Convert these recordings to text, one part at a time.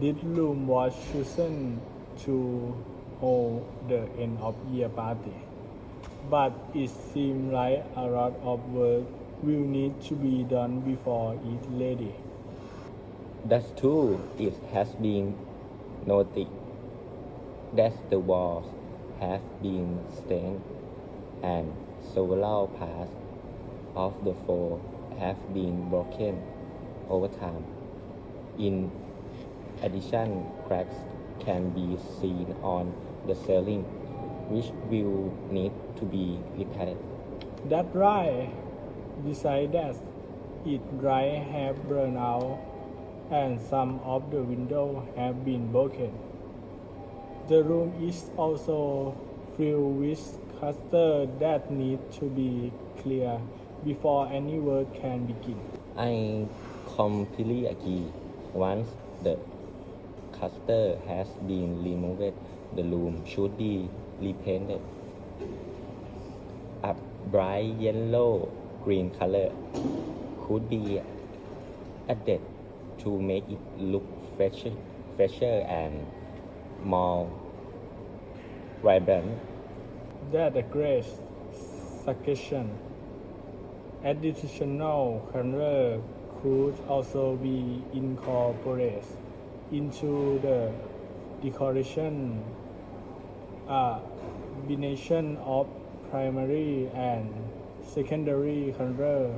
Room was chosen to hold the end of year party, but it seems like a lot of work will need to be done before it's ready. That's true. It has been noted that the walls have been stained and several parts of the floor have been broken over time. In addition, cracks can be seen on the ceiling, which will need to be repaired. That's right. Besides that, it dry have burned out and some of the windows have been broken. The room is also filled with clusters that need to be clear before any work can begin. I completely agree. Once the cluster has been removed, the room should be repainted. A bright yellow green color could be added to make it look fresher, fresher and more vibrant. That's a great suggestion. Additional color could also be incorporated into the decoration. A combination of primary and secondary color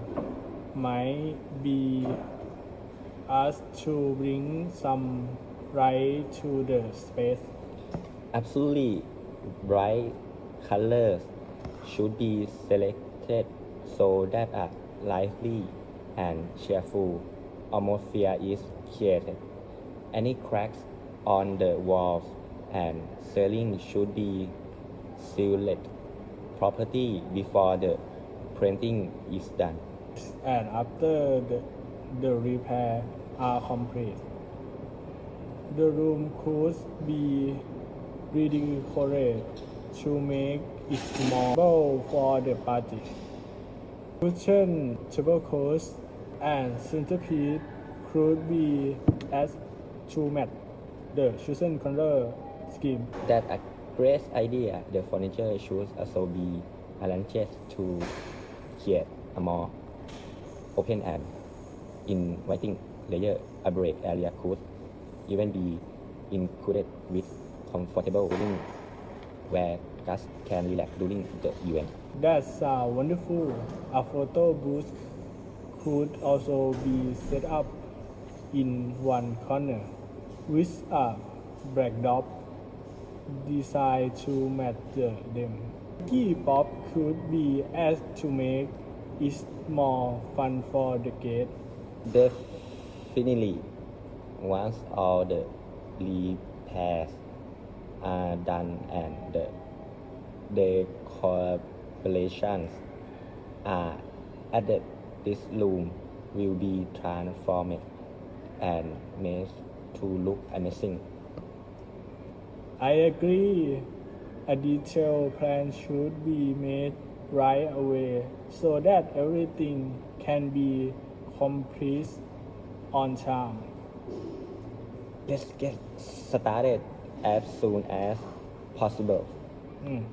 might be asked to bring some light to the space. Absolutely bright colors should be selected so that a lively and cheerful atmosphere is created. Any cracks on the walls and ceiling should be sealed properly before the painting is done. and after the, the repair are complete, the room could be redecorated to make it suitable for the party. Cushion, tablecloths, and centerpiece could be added to match the chosen color scheme. That a great idea. The furniture should also be arranged to create a more open and inviting layer. A break area could even be included with comfortable seating where guests can relax during the event. That's uh, wonderful. A photo booth could also be set up in one corner with a backdrop designed to match them. Key pop could be asked to make it more fun for the guests. Definitely, once all the repairs are uh, done and the decorations are added, this room will be transformed and made to look amazing. I agree. A detailed plan should be made right away so that everything can be complete on time. Let's get started as soon as possible. Mm.